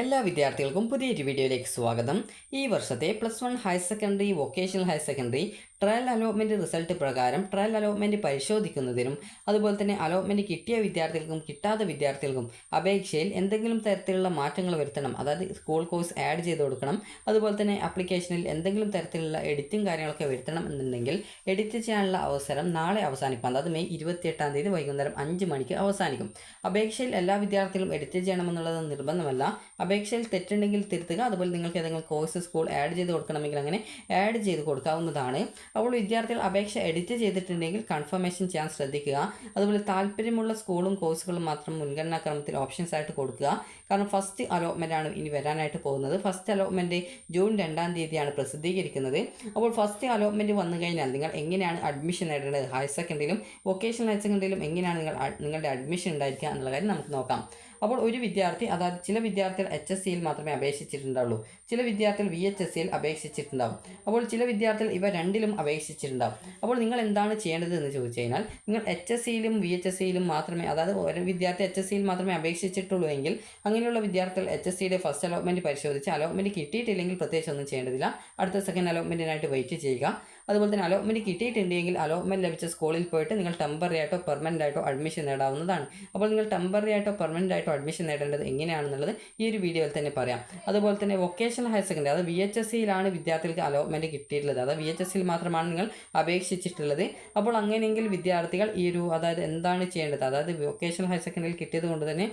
എല്ലാ വിദ്യാർത്ഥികൾക്കും പുതിയൊരു വീഡിയോയിലേക്ക് സ്വാഗതം. ഈ വർഷത്തെ plus one higher secondary vocational higher secondary trial allotment result പ്രകാരം ട്രയൽ അലോട്ട്മെന്റ് പരിശോധിക്കുന്നതിനും അതുപോലെ തന്നെ അലോട്ട്മെന്റ് കിട്ടിയ വിദ്യാർത്ഥികൾക്കും കിട്ടാത്ത വിദ്യാർത്ഥികൾക്കും അപേക്ഷയിൽ എന്തെങ്കിലും തരത്തിലുള്ള മാറ്റങ്ങൾ വരുത്തണം. അതായത് സ്കൂൾ കോഴ്സ് ആഡ് ചെയ്ത് കൊടുക്കണം. അതുപോലെ തന്നെ ആപ്ലിക്കേഷനിൽ എന്തെങ്കിലും തരത്തിലുള്ള എഡിറ്റും കാര്യങ്ങളൊക്കെ വരുത്തണം എന്നുണ്ടെങ്കിൽ എഡിറ്റ് ചെയ്യാനുള്ള അവസരം നാളെ അവസാനിക്കും. അതായത് മെയ് ഇരുപത്തിയെട്ടാം തീയതി വൈകുന്നേരം അഞ്ച് മണിക്ക് അവസാനിക്കും. അപേക്ഷയിൽ എല്ലാ വിദ്യാർത്ഥികളും എഡിറ്റ് ചെയ്യണമെന്നുള്ളത് നിർബന്ധമല്ല. അപേക്ഷയിൽ തെറ്റുണ്ടെങ്കിൽ തിരുത്തുക. അതുപോലെ നിങ്ങൾക്ക് ഏതെങ്കിലും കോഴ്സ് സ്കൂൾ ആഡ് ചെയ്ത് കൊടുക്കണമെങ്കിൽ അങ്ങനെ ആഡ് ചെയ്ത് കൊടുക്കാവുന്നതാണ്. അപ്പോൾ വിദ്യാർത്ഥികൾ അപേക്ഷ എഡിറ്റ് ചെയ്തിട്ടുണ്ടെങ്കിൽ കൺഫർമേഷൻ ചെയ്യാൻ ശ്രദ്ധിക്കുക. അതുപോലെ താല്പര്യമുള്ള സ്കൂളും കോഴ്സുകളും മാത്രം മുൻഗണനാ ക്രമത്തിൽ ഓപ്ഷൻസ് ആയിട്ട് കൊടുക്കുക. കാരണം ഫസ്റ്റ് അലോട്ട്മെന്റ് ആണ് ഇനി വരാനായിട്ട് പോകുന്നത്. ഫസ്റ്റ് അലോട്ട്മെന്റ് ജൂൺ രണ്ടാം തീയതിയാണ് പ്രസിദ്ധീകരിക്കുന്നത്. അപ്പോൾ ഫസ്റ്റ് അലോട്ട്മെന്റ് വന്നു കഴിഞ്ഞാൽ നിങ്ങൾ എങ്ങനെയാണ് അഡ്മിഷൻ നേടേണ്ടത്? ഹയർ സെക്കൻഡറിയിലും വൊക്കേഷണൽ ഹയർ സെക്കൻഡറിയിലും എങ്ങനെയാണ് നിങ്ങൾ നിങ്ങളുടെ അഡ്മിഷൻ ഉണ്ടായിരിക്കുക എന്നുള്ള കാര്യം നമുക്ക് നോക്കാം. അപ്പോൾ ഒരു വിദ്യാർത്ഥി അതായത് ചില വിദ്യാർത്ഥികൾ എച്ച് എസ് സിയിൽ മാത്രമേ അപേക്ഷിച്ചിട്ടുണ്ടാവുള്ളൂ. ചില വിദ്യാർത്ഥികൾ വി എച്ച് എസ് സിയിൽ അപേക്ഷിച്ചിട്ടുണ്ടാവും. അപ്പോൾ ചില വിദ്യാർത്ഥികൾ ഇവ രണ്ടിലും അപേക്ഷിച്ചിട്ടുണ്ടാവും. അപ്പോൾ നിങ്ങൾ എന്താണ് ചെയ്യേണ്ടത് എന്ന് ചോദിച്ചു കഴിഞ്ഞാൽ നിങ്ങൾ എച്ച് എസ് സിയിലും വി എച്ച് എസ് സിയിലും മാത്രമേ അതായത് ഒരു വിദ്യാർത്ഥി എച്ച് എസ് സിയിൽ മാത്രമേ അപേക്ഷിച്ചിട്ടുള്ളൂ എങ്കിൽ അങ്ങനെയുള്ള വിദ്യാർത്ഥികൾ എച്ച് എസ് സിയുടെ ഫസ്റ്റ് അലോട്ട്മെന്റ് പരിശോധിച്ച് അലോട്ട്മെന്റ് കിട്ടിയിട്ടില്ലെങ്കിൽ പ്രത്യേകിച്ച് ഒന്നും ചെയ്യേണ്ടതില്ല. അടുത്ത സെക്കൻഡ് അലോട്ട്മെന്റിനായിട്ട് വെയിറ്റ് ചെയ്യുക. അതുപോലെ തന്നെ അലോട്ട്മെന്റ് കിട്ടിയിട്ടുണ്ടെങ്കിൽ അലോട്ട്മെന്റ് ലഭിച്ച സ്കൂളിൽ പോയിട്ട് നിങ്ങൾ ടെമ്പററി ആയിട്ടോ പെർമനന്റ് ആയിട്ടോ അഡ്മിഷൻ നേടാവുന്നതാണ്. അപ്പോൾ നിങ്ങൾ ടെമ്പററി ആയിട്ടോ പെർമനന്റ് ആയിട്ടോ അഡ്മിഷൻ നേടേണ്ടത് എങ്ങനെയാണെന്നുള്ളത് ഈ ഒരു വീഡിയോയിൽ തന്നെ പറയാം. അതുപോലെ തന്നെ വൊക്കേഷണൽ ഹയർ സെക്കൻഡറി അതായത് വി എച്ച് എസ് സിയിലാണ് വിദ്യാർത്ഥികൾക്ക് അലോട്ട്മെന്റ് കിട്ടിയിട്ടുള്ളത്. അതായത് വി എച്ച് എസ് സിയിൽ മാത്രമാണ് നിങ്ങൾ അപേക്ഷിച്ചിട്ടുള്ളത്. അപ്പോൾ അങ്ങനെയെങ്കിൽ വിദ്യാർത്ഥികൾ ഈ ഒരു അതായത് എന്താണ് ചെയ്യേണ്ടത്? അതായത് വൊക്കേഷണൽ ഹയർ സെക്കൻഡറിയിൽ കിട്ടിയത് കൊണ്ട് തന്നെ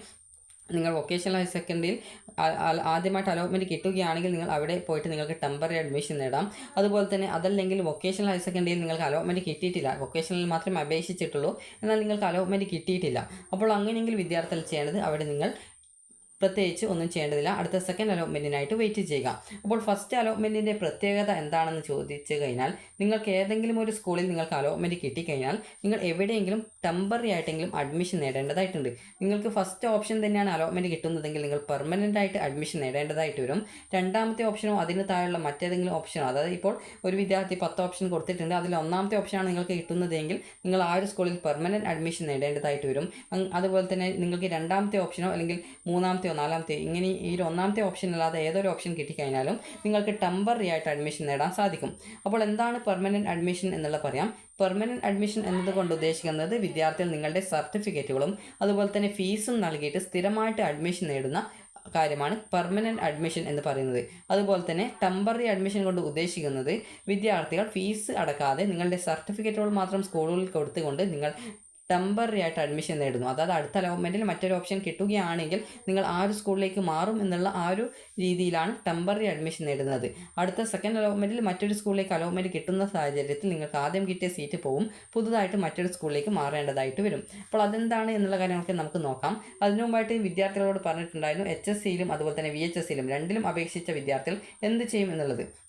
നിങ്ങൾ വൊക്കേഷണൽ ഹയർ സെക്കൻഡറിയിൽ ആദ്യമായിട്ട് അലോട്ട്മെന്റ് കിട്ടുകയാണെങ്കിൽ നിങ്ങൾ അവിടെ പോയിട്ട് നിങ്ങൾക്ക് ടെമ്പററി അഡ്മിഷൻ നേടാം. അതുപോലെ തന്നെ അതല്ലെങ്കിൽ വൊക്കേഷണൽ ഹയർ സെക്കൻഡറിയിൽ നിങ്ങൾക്ക് അലോട്ട്മെന്റ് കിട്ടിയിട്ടില്ല. വൊക്കേഷണലിൽ മാത്രമേ അപേക്ഷിച്ചിട്ടുള്ളൂ. എന്നാൽ നിങ്ങൾക്ക് അലോട്ട്മെന്റ് കിട്ടിയിട്ടില്ല. അപ്പോൾ അങ്ങനെയെങ്കിൽ വിദ്യാർത്ഥികൾ ചെയ്യേണ്ടത് അവിടെ നിങ്ങൾ പ്രത്യേകിച്ച് ഒന്നും ചെയ്യേണ്ടതില്ല. അടുത്ത സെക്കൻഡ് അലോട്ട്മെന്റിനായിട്ട് വെയിറ്റ് ചെയ്യുക. അപ്പോൾ ഫസ്റ്റ് അലോട്ട്മെന്റിന്റെ പ്രത്യേകത എന്താണെന്ന് ചോദിച്ചു കഴിഞ്ഞാൽ നിങ്ങൾക്ക് ഏതെങ്കിലും ഒരു സ്കൂളിൽ നിങ്ങൾക്ക് അലോട്ട്മെന്റ് കിട്ടിക്കഴിഞ്ഞാൽ നിങ്ങൾ എവിടെയെങ്കിലും ടെമ്പററി ആയിട്ടെങ്കിലും അഡ്മിഷൻ നേടേണ്ടതായിട്ടുണ്ട്. നിങ്ങൾക്ക് ഫസ്റ്റ് ഓപ്ഷൻ തന്നെയാണ് അലോട്ട്മെന്റ് കിട്ടുന്നതെങ്കിൽ നിങ്ങൾ പെർമനന്റ് ആയിട്ട് അഡ്മിഷൻ നേടേണ്ടതായിട്ട് വരും. രണ്ടാമത്തെ ഓപ്ഷനോ അതിന് താഴെയുള്ള മറ്റേതെങ്കിലും ഓപ്ഷനോ അതായത് ഇപ്പോൾ ഒരു വിദ്യാർത്ഥി പത്ത് ഓപ്ഷൻ കൊടുത്തിട്ടുണ്ട്. അതിൽ ഒന്നാമത്തെ ഓപ്ഷനാണ് നിങ്ങൾക്ക് കിട്ടുന്നതെങ്കിൽ നിങ്ങൾ ആ ഒരു സ്കൂളിൽ പെർമനന്റ് അഡ്മിഷൻ നേടേണ്ടതായിട്ട് വരും. അതുപോലെ തന്നെ നിങ്ങൾക്ക് രണ്ടാമത്തെ ഓപ്ഷനോ അല്ലെങ്കിൽ മൂന്നാമത്തെയോ നാലാമത്തെ ഇങ്ങനെ ഈ ഒരു ഒന്നാമത്തെ ഓപ്ഷൻ അല്ലാതെ ഏതൊരു ഓപ്ഷൻ കിട്ടിക്കഴിഞ്ഞാലും നിങ്ങൾക്ക് ടെമ്പററി ആയിട്ട് അഡ്മിഷൻ നേടാൻ സാധിക്കും. അപ്പോൾ എന്താണ് പെർമനന്റ് അഡ്മിഷൻ എന്നുള്ള പറയാം. പെർമനന്റ് അഡ്മിഷൻ എന്നതുകൊണ്ട് ഉദ്ദേശിക്കുന്നത് വിദ്യാർത്ഥികൾ നിങ്ങളുടെ സർട്ടിഫിക്കറ്റുകളും അതുപോലെ തന്നെ ഫീസും നൽകിയിട്ട് സ്ഥിരമായിട്ട് അഡ്മിഷൻ നേടുന്ന കാര്യമാണ് പെർമനന്റ് അഡ്മിഷൻ എന്ന് പറയുന്നത്. അതുപോലെ തന്നെ ടെമ്പററി അഡ്മിഷൻ കൊണ്ട് ഉദ്ദേശിക്കുന്നത് വിദ്യാർത്ഥികൾ ഫീസ് അടക്കാതെ നിങ്ങളുടെ സർട്ടിഫിക്കറ്റുകൾ മാത്രം സ്കൂളുകളിൽ കൊടുത്തുകൊണ്ട് നിങ്ങൾ ടെമ്പററി ആയിട്ട് അഡ്മിഷൻ നേടുന്നു. അതായത് അടുത്ത അലോട്ട്മെന്റിൽ മറ്റൊരു ഓപ്ഷൻ കിട്ടുകയാണെങ്കിൽ നിങ്ങൾ ആ ഒരു സ്കൂളിലേക്ക് മാറും എന്നുള്ള ആ ഒരു രീതിയിലാണ് ടെമ്പററി അഡ്മിഷൻ നേടുന്നത്. അടുത്ത സെക്കൻഡ് അലോട്ട്മെന്റിൽ മറ്റൊരു സ്കൂളിലേക്ക് അലോട്ട്മെന്റ് കിട്ടുന്ന സാഹചര്യത്തിൽ നിങ്ങൾക്ക് ആദ്യം കിട്ടിയ സീറ്റ് പോവും. പുതുതായിട്ട് മറ്റൊരു സ്കൂളിലേക്ക് മാറേണ്ടതായിട്ട് വരും. അപ്പോൾ അതെന്താണ് എന്നുള്ള കാര്യങ്ങളൊക്കെ നമുക്ക് നോക്കാം. അതിനുമുമ്പായിട്ട് വിദ്യാർത്ഥികളോട് പറഞ്ഞിട്ടുണ്ടായിരുന്നു എച്ച് എസ് സിയിലും അതുപോലെ തന്നെ വി എച്ച് എസ് സിയിലും രണ്ടിലും അപേക്ഷിച്ച വിദ്യാർത്ഥികൾ എന്ത് ചെയ്യും എന്നുള്ളത്.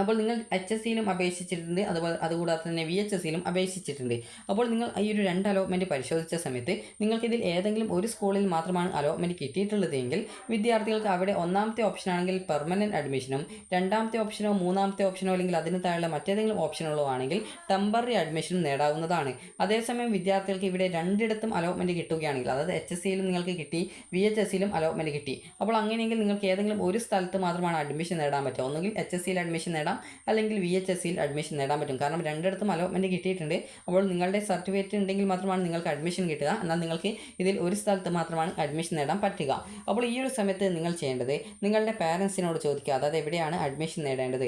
അപ്പോൾ നിങ്ങൾ എച്ച് എസ് സിയിലും അപേക്ഷിച്ചിട്ടുണ്ട്. അതുപോലെ അതുകൂടാതെ തന്നെ വി എച്ച് എസ് സിയിലും അപേക്ഷിച്ചിട്ടുണ്ട്. അപ്പോൾ നിങ്ങൾ ഈ ഒരു രണ്ട് അലോട്ട്മെന്റ് പരിശോധിച്ച സമയത്ത് നിങ്ങൾക്കിതിൽ ഏതെങ്കിലും ഒരു സ്കൂളിൽ മാത്രമാണ് അലോട്ട്മെന്റ് കിട്ടിയിട്ടുള്ളതെങ്കിൽ വിദ്യാർത്ഥികൾക്ക് അവിടെ ഒന്നാമത്തെ ഓപ്ഷൻ ആണെങ്കിൽ പെർമനന്റ് അഡ്മിഷനും രണ്ടാമത്തെ ഓപ്ഷനോ മൂന്നാമത്തെ ഓപ്ഷനോ അല്ലെങ്കിൽ അതിന് താഴെയുള്ള മറ്റേതെങ്കിലും ഓപ്ഷനുകളോ ആണെങ്കിൽ ടെമ്പററി അഡ്മിഷനും നേടാവുന്നതാണ്. അതേസമയം വിദ്യാർത്ഥികൾക്ക് ഇവിടെ രണ്ടിടത്തും അലോട്ട്മെന്റ് കിട്ടുകയാണെങ്കിൽ അതായത് എച്ച് എസ് സിയിലും നിങ്ങൾക്ക് കിട്ടി വി എച്ച് എസ് സിയിലും അലോട്ട്മെന്റ് കിട്ടി. അപ്പോൾ അങ്ങനെയെങ്കിൽ നിങ്ങൾക്ക് ഏതെങ്കിലും ഒരു സ്ഥലത്ത് മാത്രമാണ് അഡ്മിഷൻ നേടാൻ പറ്റുക. ഒന്നുകിൽ എച്ച് എസ് സിയിൽ അഡ്മിഷൻ നേടാം. അല്ലെങ്കിൽ വി എച്ച് എസ് സിയിൽ അഡ്മിഷൻ നേടാൻ പറ്റും. കാരണം രണ്ടിടത്തും അലോട്ട്മെന്റ് കിട്ടിയിട്ടുണ്ട്. അപ്പോൾ നിങ്ങളുടെ സർട്ടിഫിക്കറ്റ് ഉണ്ടെങ്കിൽ മാത്രമാണ് നിങ്ങൾക്ക് അഡ്മിഷൻ കിട്ടുക. എന്നാൽ നിങ്ങൾക്ക് ഇതിൽ ഒരു സ്ഥലത്ത് മാത്രമാണ് അഡ്മിഷൻ നേടാൻ പറ്റുക. അപ്പോൾ ഈ ഒരു സമയത്ത് നിങ്ങൾ ചെയ്യേണ്ടത് നിങ്ങളുടെ പാരൻസിനോട് ചോദിക്കുക. അതായത് എവിടെയാണ് അഡ്മിഷൻ നേടേണ്ടത്?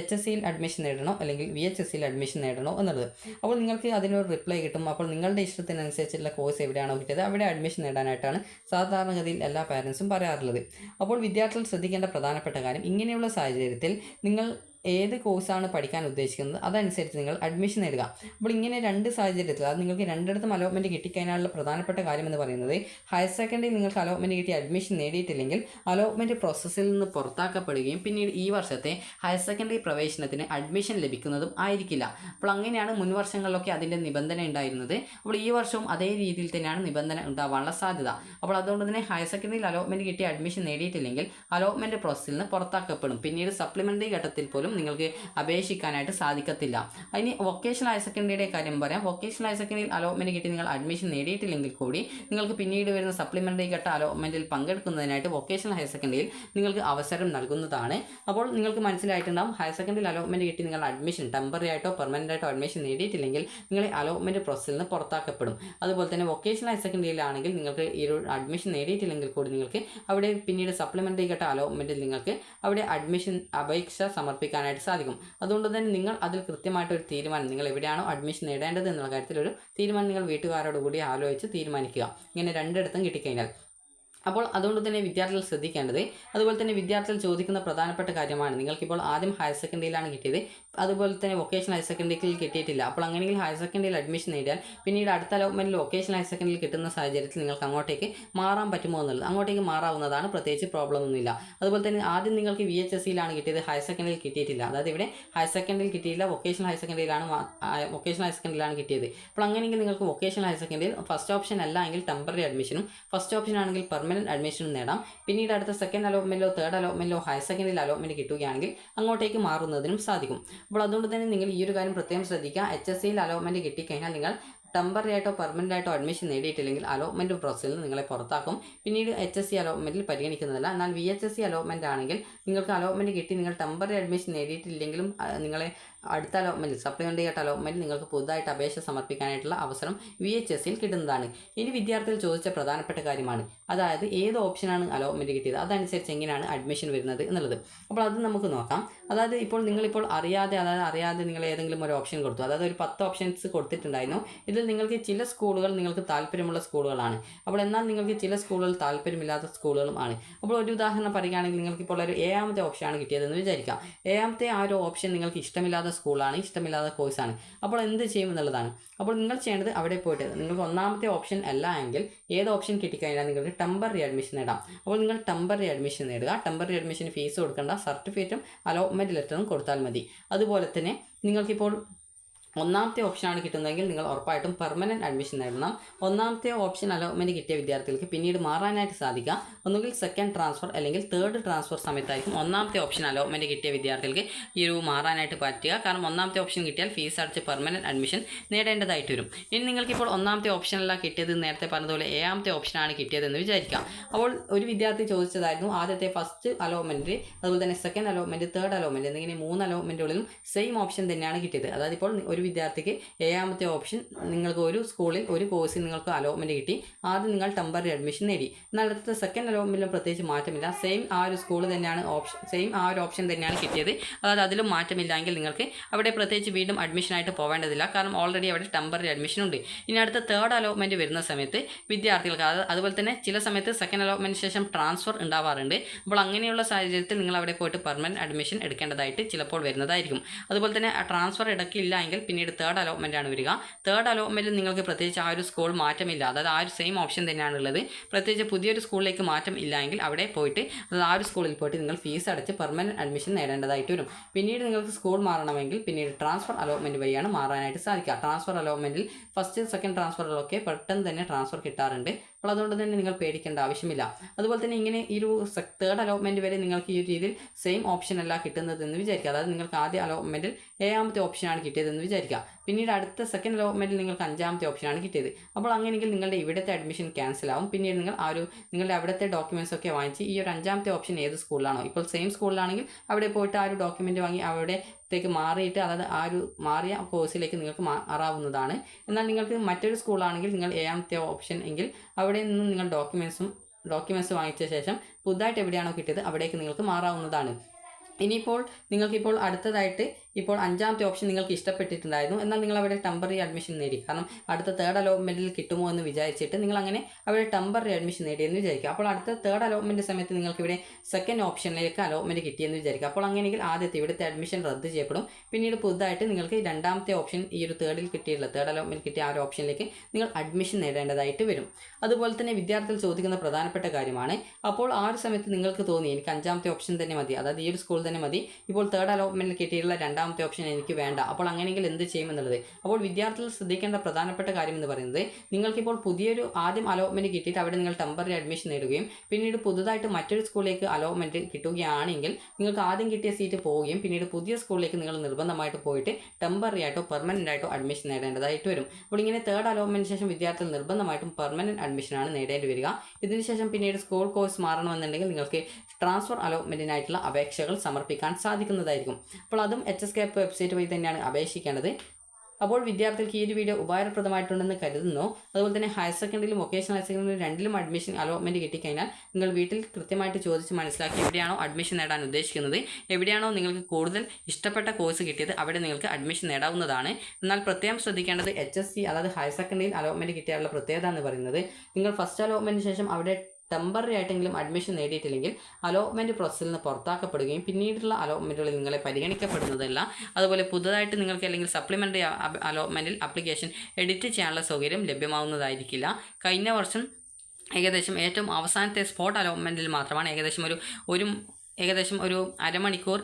എച്ച് എസ് സിയിൽ അഡ്മിഷൻ നേടണോ? അല്ലെങ്കിൽ വി എച്ച് എസ് സിയിൽ അഡ്മിഷൻ നേടണോ എന്നുള്ളത്. അപ്പോൾ നിങ്ങൾക്ക് അതിനൊരു റിപ്ലൈ കിട്ടും. അപ്പോൾ നിങ്ങളുടെ ഇഷ്ടത്തിനനുസരിച്ചുള്ള കോഴ്സ് എവിടെയാണോ കിട്ടിയത്? അവിടെ അഡ്മിഷൻ നേടാനായിട്ടാണ് സാധാരണഗതിയിൽ എല്ലാ പാരൻസും പറയാറുള്ളത്. അപ്പോൾ വിദ്യാർത്ഥികൾ ശ്രദ്ധിക്കേണ്ട പ്രധാനപ്പെട്ട കാര്യം ഇങ്ങനെയുള്ള സാഹചര്യത്തിൽ നിങ്ങൾ ഏത് കോഴ്സാണ് പഠിക്കാൻ ഉദ്ദേശിക്കുന്നത്? അതനുസരിച്ച് നിങ്ങൾ അഡ്മിഷൻ നേടുക. അപ്പോൾ ഇങ്ങനെ രണ്ട് സാഹചര്യത്തിൽ അത് നിങ്ങൾക്ക് രണ്ടിടത്തും അലോട്ട്മെന്റ് കിട്ടിക്കഴിഞ്ഞാലുള്ള പ്രധാനപ്പെട്ട കാര്യം എന്ന് പറയുന്നത് ഹയർ സെക്കൻഡറി നിങ്ങൾക്ക് അലോട്ട്മെന്റ് കിട്ടി അഡ്മിഷൻ നേടിയിട്ടില്ലെങ്കിൽ അലോട്ട്മെന്റ് പ്രോസസ്സിൽ നിന്ന് പുറത്താക്കപ്പെടുകയും പിന്നീട് ഈ വർഷത്തെ ഹയർ സെക്കൻഡറി പ്രവേശനത്തിന് അഡ്മിഷൻ ലഭിക്കുന്നതും ആയിരിക്കില്ല. അപ്പോൾ അങ്ങനെയാണ് മുൻ വർഷങ്ങളിലൊക്കെ അതിന്റെ നിബന്ധന ഉണ്ടായിരുന്നത്. അപ്പോൾ ഈ വർഷവും അതേ രീതിയിൽ തന്നെയാണ് നിബന്ധന ഉണ്ടാവാനുള്ള സാധ്യത. അപ്പോൾ അതുകൊണ്ട് തന്നെ ഹയർ സെക്കൻഡറിയിൽ അലോട്ട്മെന്റ് കിട്ടി അഡ്മിഷൻ നേടിയിട്ടില്ലെങ്കിൽ അലോട്ട്മെന്റ് പ്രോസസ്സിൽ നിന്ന് പുറത്താക്കപ്പെടും. പിന്നീട് സപ്ലിമെന്ററി ഘട്ടത്തിൽ പോലും നിങ്ങൾക്ക് അപേക്ഷിക്കാനായിട്ട് സാധിക്കത്തില്ല. അതിന് വൊക്കേഷണൽ ഹയർ സെക്കൻഡറിയുടെ കാര്യം പറയാം. വൊക്കേഷണൽ ഹയർ സെക്കൻഡറിയിൽ അലോട്ട്മെന്റ് കിട്ടി നിങ്ങൾ അഡ്മിഷൻ നേടിയിട്ടില്ലെങ്കിൽ കൂടി നിങ്ങൾക്ക് പിന്നീട് വരുന്ന സപ്ലിമെന്ററി ഘട്ട അലോട്ട്മെന്റിൽ പങ്കെടുക്കുന്നതിനായിട്ട് വൊക്കേഷണൽ ഹയർ സെക്കൻഡറിയിൽ നിങ്ങൾക്ക് അവസരം നൽകുന്നതാണ്. അപ്പോൾ നിങ്ങൾക്ക് മനസ്സിലായിട്ടുണ്ടാവും ഹയർ സെക്കൻഡറിയിൽ അലോട്ട്മെന്റ് കിട്ടി നിങ്ങൾ അഡ്മിഷൻ ടെമ്പററി ആയിട്ടോ പെർമനന്റ് ആയിട്ടോ അഡ്മിഷൻ നേടിയിട്ടില്ലെങ്കിൽ നിങ്ങളെ അലോട്ട്മെന്റ് പ്രോസസ്സിൽ നിന്ന് പുറത്താക്കപ്പെടും. അതുപോലെ തന്നെ വൊക്കേഷണൽ ഹയർ സെക്കൻഡറിയിലാണെങ്കിൽ നിങ്ങൾക്ക് ഈ ഒരു അഡ്മിഷൻ നേടിയിട്ടില്ലെങ്കിൽ കൂടി നിങ്ങൾക്ക് അവിടെ പിന്നീട് സപ്ലിമെന്ററി ഘട്ട അലോട്ട്മെന്റിൽ നിങ്ങൾക്ക് അവിടെ അഡ്മിഷൻ അപേക്ഷ സമർപ്പിക്കാനായിട്ട് സാധിക്കും. അതുകൊണ്ട് തന്നെ നിങ്ങൾ അതിൽ കൃത്യമായിട്ടൊരു തീരുമാനം നിങ്ങൾ എവിടെയാണോ അഡ്മിഷൻ നേടേണ്ടത് എന്നുള്ള കാര്യത്തിൽ ഒരു തീരുമാനം നിങ്ങൾ വീട്ടുകാരോടുകൂടി ആലോചിച്ച് തീരുമാനിക്കുക. ഇങ്ങനെ രണ്ടിടത്തും കിട്ടിക്കഴിഞ്ഞാൽ അപ്പോൾ അതുകൊണ്ട് തന്നെ വിദ്യാർത്ഥികൾ ശ്രദ്ധിക്കേണ്ടത് അതുപോലെ തന്നെ വിദ്യാർത്ഥികൾ ചോദിക്കുന്ന പ്രധാനപ്പെട്ട കാര്യമാണ്. നിങ്ങൾക്കിപ്പോൾ ആദ്യം ഹയർ സെക്കൻഡറിയിലാണ് കിട്ടിയത്. അതുപോലെ തന്നെ വൊക്കേഷണൽ ഹയർ സെക്കൻഡറിയിൽ കിട്ടിയിട്ടില്ല. അപ്പോൾ അങ്ങനെയെങ്കിൽ ഹയർ സെക്കൻഡറിയിൽ അഡ്മിഷൻ നേടിയാൽ പിന്നീട് അടുത്ത അലോട്ട്മെന്റിൽ വൊക്കേഷണൽ ഹയർ സെക്കൻഡറിയിൽ കിട്ടുന്ന സാഹചര്യത്തിൽ നിങ്ങൾക്ക് അങ്ങോട്ടേക്ക് മാറാൻ പറ്റുമോ എന്നുള്ളത് അങ്ങോട്ടേക്ക് മാറാവുന്നതാണ് പ്രത്യേകിച്ച് പ്രോബ്ലം ഒന്നുമില്ല. അതുപോലെ തന്നെ ആദ്യം നിങ്ങൾക്ക് വി എച്ച് എസ് സിയിലാണ് കിട്ടിയത് ഹയർ സെക്കൻഡറിയിൽ കിട്ടിയിട്ടില്ല. അതായത് ഇവിടെ ഹയർ സെക്കൻഡറിയിൽ കിട്ടിയില്ല വൊക്കേഷണൽ ഹയർ സെക്കൻഡറിയിലാണ് വൊക്കേഷണൽ ഹയർ സെക്കൻഡറിയിലാണ് കിട്ടിയത്. അപ്പോൾ അങ്ങനെയെങ്കിൽ നിങ്ങൾക്ക് വൊക്കേഷണൽ ഹയർ സെക്കൻഡറിയിൽ ഫസ്റ്റ് ഓപ്ഷൻ അല്ല എങ്കിൽ ടെമ്പററി അഡ്മിഷനും ഫസ്റ്റ് ഓപ്ഷൻ ആണെങ്കിൽ പെർമനന്റ് അഡ്മിഷനും നേടാം. പിന്നീട് അടുത്ത സെക്കൻഡ് അലോട്ട്മെന്റിലോ തേർഡ് അലോട്ട്മെന്റിലോ ഹയർ സെക്കൻഡറി അലോട്ട്മെന്റ് കിട്ടുകയാണെങ്കിൽ അങ്ങോട്ടേക്ക് മാറുന്നതിനും സാധിക്കും. അപ്പോൾ അതുകൊണ്ട് തന്നെ നിങ്ങൾ ഈ ഒരു കാര്യം പ്രത്യേകം ശ്രദ്ധിക്കുക. എച്ച് എസ് സിയിൽ അലോട്ട്മെന്റ് കിട്ടിക്കഴിഞ്ഞാൽ നിങ്ങൾ ടെമ്പററി ആയിട്ടോ പെർമനന്റ് ആയിട്ടോ അഡ്മിഷൻ നേടിയിട്ടില്ലെങ്കിൽ അലോട്ട്മെന്റ് പ്രോസസ്സിൽ നിന്ന് നിങ്ങളെ പുറത്താക്കും. പിന്നീട് എച്ച് എസ് സി അലോട്ട്മെന്റിൽ പരിഗണിക്കുന്നതല്ല. എന്നാൽ V H S C allotment ആണെങ്കിൽ നിങ്ങൾക്ക് അലോട്ട്മെന്റ് കിട്ടി നിങ്ങൾ ടെമ്പററി അഡ്മിഷൻ നേടിയിട്ടില്ലെങ്കിലും നിങ്ങളെ അടുത്ത അലോട്ട്മെന്റ് സപ്ലിമെന്ററി അലോട്ട്മെന്റ് നിങ്ങൾക്ക് പുതുതായിട്ട് അപേക്ഷ സമർപ്പിക്കാനായിട്ടുള്ള അവസരം വി എച്ച് എസ് സിയിൽ കിട്ടുന്നതാണ്. ഇനി വിദ്യാർത്ഥികൾ ചോദിച്ച പ്രധാനപ്പെട്ട കാര്യമാണ്. അതായത് ഏത് ഓപ്ഷനാണ് അലോട്ട്മെന്റ് കിട്ടിയത്? അതനുസരിച്ച് എങ്ങനെയാണ് അഡ്മിഷൻ വരുന്നത് എന്നുള്ളത്. അപ്പോൾ അത് നമുക്ക് നോക്കാം. അതായത് ഇപ്പോൾ നിങ്ങളിപ്പോൾ അറിയാതെ അതായത് അറിയാതെ നിങ്ങൾ ഏതെങ്കിലും ഒരു ഓപ്ഷൻ കൊടുത്തു. അതായത് ഒരു പത്ത് ഓപ്ഷൻസ് കൊടുത്തിട്ടുണ്ടായിരുന്നു. ഇതിൽ നിങ്ങൾക്ക് ചില സ്കൂളുകൾ നിങ്ങൾക്ക് താല്പര്യമുള്ള സ്കൂളുകളാണ് അപ്പോൾ എന്നാൽ നിങ്ങൾക്ക് ചില സ്കൂളുകൾ താല്പര്യമില്ലാത്ത സ്കൂളുകളും ആണ് അപ്പോൾ ഒരു ഉദാഹരണം പറയുകയാണെങ്കിൽ നിങ്ങൾക്ക് ഇപ്പോൾ ഒരു ഏഴാമത്തെ ഓപ്ഷനാണ് കിട്ടിയതെന്ന് വിചാരിക്കാം. ഏഴാമത്തെ ആ ഒരു ഓപ്ഷൻ നിങ്ങൾക്ക് ഇഷ്ടമില്ലാത്ത സ്കൂളാണ് ഇഷ്ടമില്ലാത്ത കോഴ്സാണ്. അപ്പോൾ എന്ത് ചെയ്യും എന്നുള്ളതാണ്. അപ്പോൾ നിങ്ങൾ ചെയ്യേണ്ടത് അവിടെ പോയിട്ട് നിങ്ങൾക്ക് ഒന്നാമത്തെ ഓപ്ഷൻ അല്ല എങ്കിൽ ഏത് ഓപ്ഷൻ കിട്ടിക്കഴിഞ്ഞാൽ നിങ്ങൾക്ക് ടെമ്പററി അഡ്മിഷൻ നേടാം. അപ്പോൾ നിങ്ങൾ ടെമ്പററി അഡ്മിഷൻ നേടുക. ടെമ്പററി അഡ്മിഷൻ ഫീസ് കൊടുക്കേണ്ട സർട്ടിഫിക്കറ്റും അലോട്ട്മെന്റ് ലെറ്ററും കൊടുത്താൽ മതി. അതുപോലെ തന്നെ നിങ്ങൾക്കിപ്പോൾ ഒന്നാമത്തെ ഓപ്ഷനാണ് കിട്ടുന്നതെങ്കിൽ നിങ്ങൾ ഉറപ്പായിട്ടും പെർമനന്റ് അഡ്മിഷൻ നേടണം. ഒന്നാമത്തെ ഓപ്ഷൻ അലോട്ട്മെന്റ് കിട്ടിയ വിദ്യാർത്ഥികൾക്ക് പിന്നീട് മാറാനായിട്ട് സാധിക്കാം ഒന്നുകിൽ സെക്കൻഡ് ട്രാൻസ്ഫർ അല്ലെങ്കിൽ തേർഡ് ട്രാൻസ്ഫർ സമയത്തായിരിക്കും ഒന്നാമത്തെ ഓപ്ഷൻ അലോട്ട്മെന്റ് കിട്ടിയ വിദ്യാർത്ഥികൾക്ക് ഈ ഒരു മാറാനായിട്ട് പറ്റുക. കാരണം ഒന്നാമത്തെ ഓപ്ഷൻ കിട്ടിയാൽ ഫീസ് അടച്ച് പെർമനന്റ് അഡ്മിഷൻ നേടേണ്ടതായിട്ട് വരും. ഇനി നിങ്ങൾക്കിപ്പോൾ ഒന്നാമത്തെ ഓപ്ഷനല്ല കിട്ടിയത് നേരത്തെ പറഞ്ഞതുപോലെ ഏഴാമത്തെ ഓപ്ഷനാണ് കിട്ടിയതെന്ന് വിചാരിക്കാം. അപ്പോൾ ഒരു വിദ്യാർത്ഥി ചോദിച്ചതായിരുന്നു ആദ്യത്തെ ഫസ്റ്റ് അലോട്ട്മെന്റ് അതുപോലെ തന്നെ സെക്കൻഡ് അലോട്ട്മെന്റ് തേർഡ് അലോട്ട്മെന്റ് എന്നിങ്ങനെ മൂന്ന് അലോട്ട്മെന്റുകളിലും സെയിം ഓപ്ഷൻ തന്നെയാണ് കിട്ടിയത്. അതായത് ഇപ്പോൾ ഒരു വിദ്യാർത്ഥിക്ക് ഏഴാമത്തെ ഓപ്ഷൻ നിങ്ങൾക്ക് ഒരു സ്കൂളിൽ ഒരു കോഴ്സിൽ നിങ്ങൾക്ക് അലോട്ട്മെന്റ് കിട്ടി. ആദ്യം നിങ്ങൾ ടെമ്പററി അഡ്മിഷൻ നേടി. എന്നാൽ അടുത്ത സെക്കൻഡ് അലോട്ട്മെന്റിലും പ്രത്യേകിച്ച് മാറ്റമില്ല. സെയിം ആ ഒരു സ്കൂൾ തന്നെയാണ് ഓപ്ഷൻ സെയിം ആ ഒരു ഓപ്ഷൻ തന്നെയാണ് കിട്ടിയത്. അതായത് അതിലും മാറ്റമില്ലെങ്കിൽ നിങ്ങൾക്ക് അവിടെ പ്രത്യേകിച്ച് വീണ്ടും അഡ്മിഷനായിട്ട് പോവേണ്ടതില്ല. കാരണം ഓൾറെഡി അവിടെ ടെമ്പററി അഡ്മിഷൻ ഉണ്ട്. ഇനി അടുത്ത തേർഡ് അലോട്ട്മെന്റ് വരുന്ന സമയത്ത് വിദ്യാർത്ഥികൾക്ക് അത് അതുപോലെ തന്നെ ചില സമയത്ത് സെക്കൻഡ് അലോട്ട്മെന്റ് ശേഷം ട്രാൻസ്ഫർ ഉണ്ടാവാറുണ്ട്. അപ്പോൾ അങ്ങനെയുള്ള സാഹചര്യത്തിൽ നിങ്ങൾ അവിടെ പോയിട്ട് പെർമനന്റ് അഡ്മിഷൻ എടുക്കേണ്ടതായിട്ട് ചിലപ്പോൾ വരുന്നതായിരിക്കും. അതുപോലെ തന്നെ ട്രാൻസ്ഫർ ഇടയ്ക്കില്ല എങ്കിൽ പിന്നീട് തേർഡ് അലോട്ട്മെന്റാണ് വരിക. തേർഡ് അലോട്ട്മെന്റിൽ നിങ്ങൾക്ക് പ്രത്യേകിച്ച് ആ ഒരു സ്കൂൾ മാറ്റമില്ല. അതായത് ആ ഒരു സെയിം ഓപ്ഷൻ തന്നെയാണ് ഉള്ളത് പ്രത്യേകിച്ച് പുതിയൊരു സ്കൂളിലേക്ക് മാറ്റം ഇല്ലെങ്കിൽ അവിടെ പോയിട്ട് അതായത് ആ ഒരു സ്കൂളിൽ പോയിട്ട് നിങ്ങൾ ഫീസ് അടച്ച് പെർമനന്റ് അഡ്മിഷൻ നേടേണ്ടതായിട്ട് വരും. പിന്നീട് നിങ്ങൾക്ക് സ്കൂൾ മാറണമെങ്കിൽ പിന്നീട് ട്രാൻസ്ഫർ അലോട്ട്മെന്റ് വഴിയാണ് മാറാനായിട്ട് സാധിക്കുക. ട്രാൻസ്ഫർ അലോട്ട്മെന്റിൽ ഫസ്റ്റ് സെക്കൻഡ് ട്രാൻസ്ഫറിലൊക്കെ പെട്ടെന്ന് തന്നെ ട്രാൻസ്ഫർ കിട്ടാറുണ്ട്. അപ്പോൾ അതുകൊണ്ട് തന്നെ നിങ്ങൾ പേടിക്കേണ്ട ആവശ്യമില്ല. അതുപോലെ തന്നെ ഇങ്ങനെ ഈ ഒരു തേർഡ് അലോട്ട്മെന്റ് വരെ നിങ്ങൾക്ക് ഈ ഒരു രീതിയിൽ സെയിം ഓപ്ഷൻ അല്ല കിട്ടുന്നതെന്ന് വിചാരിക്കുക. അതായത് നിങ്ങൾക്ക് ആദ്യ അലോട്ട്മെന്റിൽ ഏഴാമത്തെ ഓപ്ഷനാണ് കിട്ടിയതെന്ന് വിചാരിക്കുക. പിന്നീട് അടുത്ത സെക്കൻഡ് അലോട്ട്മെന്റിൽ നിങ്ങൾക്ക് അഞ്ചാമത്തെ ഓപ്ഷനാണ് കിട്ടിയത്. അപ്പോൾ അങ്ങനെയെങ്കിൽ നിങ്ങളുടെ ഇവിടുത്തെ അഡ്മിഷൻ ക്യാൻസൽ ആവും. പിന്നീട് നിങ്ങൾ ആ ഒരു നിങ്ങളുടെ അവിടുത്തെ ഡോക്യുമെന്റ്സ് ഒക്കെ വാങ്ങിച്ച് ഈ ഒരു അഞ്ചാമത്തെ ഓപ്ഷൻ ഏത് സ്കൂളിലാണോ ഇപ്പോൾ സെയിം സ്കൂളിലാണെങ്കിൽ അവിടെ പോയിട്ട് ആ ഒരു ഡോക്യുമെന്റ് വാങ്ങി അവിടത്തേക്ക് മാറിയിട്ട് അതായത് ആ ഒരു മാറിയ കോഴ്സിലേക്ക് നിങ്ങൾക്ക് മാറാവുന്നതാണ്. എന്നാൽ നിങ്ങൾക്ക് മറ്റൊരു സ്കൂളാണെങ്കിൽ നിങ്ങൾ ഏഴാമത്തെ ഓപ്ഷൻ എങ്കിൽ അവിടെ നിന്ന് നിങ്ങൾ ഡോക്യുമെൻസും ഡോക്യുമെന്റ്സ് വാങ്ങിച്ച ശേഷം പുതുതായിട്ട് എവിടെയാണോ കിട്ടിയത് അവിടേക്ക് നിങ്ങൾക്ക് മാറാവുന്നതാണ്. ഇനിയിപ്പോൾ നിങ്ങൾക്കിപ്പോൾ അടുത്തതായിട്ട് ഇപ്പോൾ അഞ്ചാമത്തെ ഓപ്ഷൻ നിങ്ങൾക്ക് ഇഷ്ടപ്പെട്ടിട്ടുണ്ടായിരുന്നു. എന്നാൽ നിങ്ങൾ അവിടെ ടെമ്പററി അഡ്മിഷൻ നേടി. കാരണം അടുത്ത തേർഡ് അലോട്ട്മെന്റിൽ കിട്ടുമോ എന്ന് വിചാരിച്ചിട്ട് നിങ്ങൾ അങ്ങനെ അവിടെ ടെമ്പററി അഡ്മിഷൻ നേടിയെന്ന് വിചാരിക്കുക അപ്പോൾ അടുത്ത തേർഡ് അലോട്ട്മെന്റ് സമയത്ത് നിങ്ങൾക്ക് ഇവിടെ സെക്കൻഡ് ഓപ്ഷനിലേക്ക് അലോട്ട്മെന്റ് കിട്ടിയെന്ന് വിചാരിക്കുക അപ്പോൾ അങ്ങനെയെങ്കിൽ ആദ്യത്തെ ഇവിടുത്തെ അഡ്മിഷൻ റദ്ദ് ചെയ്യപ്പെടും. പിന്നീട് പുതുതായിട്ട് നിങ്ങൾക്ക് രണ്ടാമത്തെ ഓപ്ഷൻ ഈ ഒരു തേർഡിൽ കിട്ടിയിട്ടുള്ള തേർഡ് അലോട്ട്മെന്റ് കിട്ടിയ ആ ഒരു ഓപ്ഷനിലേക്ക് നിങ്ങൾ അഡ്മിഷൻ നേടേണ്ടതായിട്ട് വരും. അതുപോലെ തന്നെ വിദ്യാർത്ഥികൾ ചോദിക്കുന്ന പ്രധാനപ്പെട്ട കാര്യമാണ്. അപ്പോൾ ആ ഒരു സമയത്ത് നിങ്ങൾക്ക് തോന്നി എനിക്ക് അഞ്ചാമത്തെ ഓപ്ഷൻ തന്നെ മതി. അതായത് ഈ ഒരു സ്കൂൾ തന്നെ മതി. ഇപ്പോൾ തേർഡ് അലോട്ട്മെന്റിൽ കിട്ടിയിട്ടുള്ള രണ്ടാമത്തെ രണ്ടാമത്തെ ഓപ്ഷൻ എനിക്ക് വേണ്ട. അപ്പോൾ അങ്ങനെയെങ്കിൽ എന്ത് ചെയ്യുമെന്നുള്ളത് അപ്പോൾ വിദ്യാർത്ഥികൾ ശ്രദ്ധിക്കേണ്ട പ്രധാനപ്പെട്ട കാര്യം എന്ന് പറയുന്നത് നിങ്ങൾക്കിപ്പോൾ പുതിയൊരു ആദ്യം അലോട്ട്മെന്റ് കിട്ടിയിട്ട് അവിടെ നിങ്ങൾ ടെമ്പററി അഡ്മിഷൻ നേടുകയും പിന്നീട് പുതുതായിട്ട് മറ്റൊരു സ്കൂളിലേക്ക് അലോട്ട്മെന്റ് കിട്ടുകയാണെങ്കിൽ നിങ്ങൾക്ക് ആദ്യം കിട്ടിയ സീറ്റ് പോവുകയും പിന്നീട് പുതിയ സ്കൂളിലേക്ക് നിങ്ങൾ നിർബന്ധമായിട്ട് പോയിട്ട് ടെമ്പററി ആയിട്ടോ പെർമനന്റ് ആയിട്ടോ അഡ്മിഷൻ നേടേണ്ടതായിട്ട് വരും. അപ്പോൾ ഇങ്ങനെ തേർഡ് അലോട്ട്മെന്റിന് ശേഷം വിദ്യാർത്ഥികൾ നിർബന്ധമായിട്ടും പെർമനന്റ് അഡ്മിഷനാണ് നേടേണ്ടി വരിക. ഇതിനുശേഷം പിന്നീട് സ്കൂൾ കോഴ്സ് മാറണമെന്നുണ്ടെങ്കിൽ നിങ്ങൾക്ക് ട്രാൻസ്ഫർ അലോട്ട്മെന്റിനായിട്ടുള്ള അപേക്ഷകൾ സമർപ്പിക്കാൻ സാധിക്കുന്നതായിരിക്കും. അപ്പോൾ അതും എച്ച് എസ് കെ വെബ്സൈറ്റ് വഴി തന്നെയാണ് അപേക്ഷിക്കേണ്ടത്. അപ്പോൾ വിദ്യാർത്ഥികൾക്ക് ഈ ഒരു വീഡിയോ ഉപകാരപ്രദമായിട്ടുണ്ടെന്ന് കരുതുന്നു. അതുപോലെ തന്നെ ഹയർ സെക്കൻഡറിയിലും വൊക്കേഷണൽ ഹയർ സെക്കൻഡറിയിലും രണ്ടിലും അഡ്മിഷൻ അലോട്ട്മെന്റ് കിട്ടിക്കഴിഞ്ഞാൽ നിങ്ങൾ വീട്ടിൽ കൃത്യമായിട്ട് ചോദിച്ച് മനസ്സിലാക്കി എവിടെയാണോ അഡ്മിഷൻ നേടാൻ ഉദ്ദേശിക്കുന്നത് എവിടെയാണോ നിങ്ങൾക്ക് കൂടുതൽ ഇഷ്ടപ്പെട്ട കോഴ്സ് കിട്ടിയത് അവിടെ നിങ്ങൾക്ക് അഡ്മിഷൻ നേടാവുന്നതാണ്. എന്നാൽ പ്രത്യേകം ശ്രദ്ധിക്കേണ്ടത് എച്ച് എസ് സി അതായത് ഹയർ സെക്കൻഡറിയിൽ അലോട്ട്മെന്റ് കിട്ടിയാലുള്ള പ്രത്യേകത എന്ന് പറയുന്നത് നിങ്ങൾ ഫസ്റ്റ് അലോട്ട്മെന്റിന് ശേഷം അവിടെ ടെമ്പററി ആയിട്ടെങ്കിലും അഡ്മിഷൻ നേടിയിട്ടില്ലെങ്കിൽ അലോട്ട്മെന്റ് പ്രോസസ്സിൽ നിന്ന് പുറത്താക്കപ്പെടുകയും പിന്നീടുള്ള അലോട്ട്മെന്റുകളിൽ നിങ്ങളെ പരിഗണിക്കപ്പെടുന്നതല്ല അതുപോലെ പുതുതായിട്ട് നിങ്ങൾക്ക് അല്ലെങ്കിൽ സപ്ലിമെന്ററി അലോട്ട്മെന്റിൽ അപ്ലിക്കേഷൻ എഡിറ്റ് ചെയ്യാനുള്ള സൗകര്യം ലഭ്യമാവുന്നതായിരിക്കില്ല. കഴിഞ്ഞ വർഷം ഏകദേശം ഏറ്റവും അവസാനത്തെ സ്പോട്ട് അലോട്ട്മെന്റിൽ മാത്രമാണ് ഏകദേശം ഒരു ഒരു ഏകദേശം ഒരു അരമണിക്കൂർ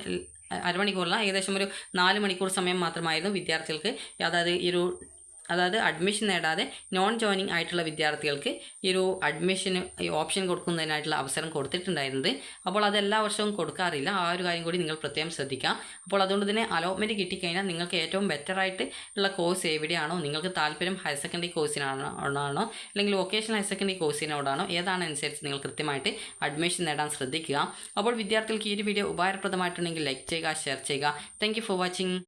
അരമണിക്കൂറിലാണ് ഏകദേശം ഒരു നാല് മണിക്കൂർ സമയം മാത്രമായിരുന്നു വിദ്യാർത്ഥികൾക്ക്. അതായത് ഈ ഒരു അതായത് അഡ്മിഷൻ നേടാതെ നോൺ ജോയിനിങ് ആയിട്ടുള്ള വിദ്യാർത്ഥികൾക്ക് ഈ ഒരു അഡ്മിഷന് ഓപ്ഷൻ കൊടുക്കുന്നതിനായിട്ടുള്ള അവസരം കൊടുത്തിട്ടുണ്ടായിരുന്നത്. അപ്പോൾ അത് എല്ലാ വർഷവും കൊടുക്കാറില്ല. ആ ഒരു കാര്യം കൂടി നിങ്ങൾ പ്രത്യേകം ശ്രദ്ധിക്കുക അപ്പോൾ അതുകൊണ്ട് തന്നെ അലോട്ട്മെന്റ് കിട്ടിക്കഴിഞ്ഞാൽ നിങ്ങൾക്ക് ഏറ്റവും ബെറ്റർ ആയിട്ട് ഉള്ള കോഴ്സ് എവിടെയാണോ നിങ്ങൾക്ക് താല്പര്യം ഹയർ സെക്കൻഡറി കോഴ്സിനാണോ ആണോ അല്ലെങ്കിൽ വൊക്കേഷണൽ ഹയർ സെക്കൻഡറി കോഴ്സിനോടാണോ ഏതാണ് അനുസരിച്ച് നിങ്ങൾ കൃത്യമായിട്ട് അഡ്മിഷൻ നേടാൻ ശ്രദ്ധിക്കുക. അപ്പോൾ വിദ്യാർത്ഥികൾക്ക് ഈ ഒരു വീഡിയോ ഉപകാരപ്രദമായിട്ടുണ്ടെങ്കിൽ ലൈക്ക് ചെയ്യുക ഷെയർ ചെയ്യുക. Thank for watching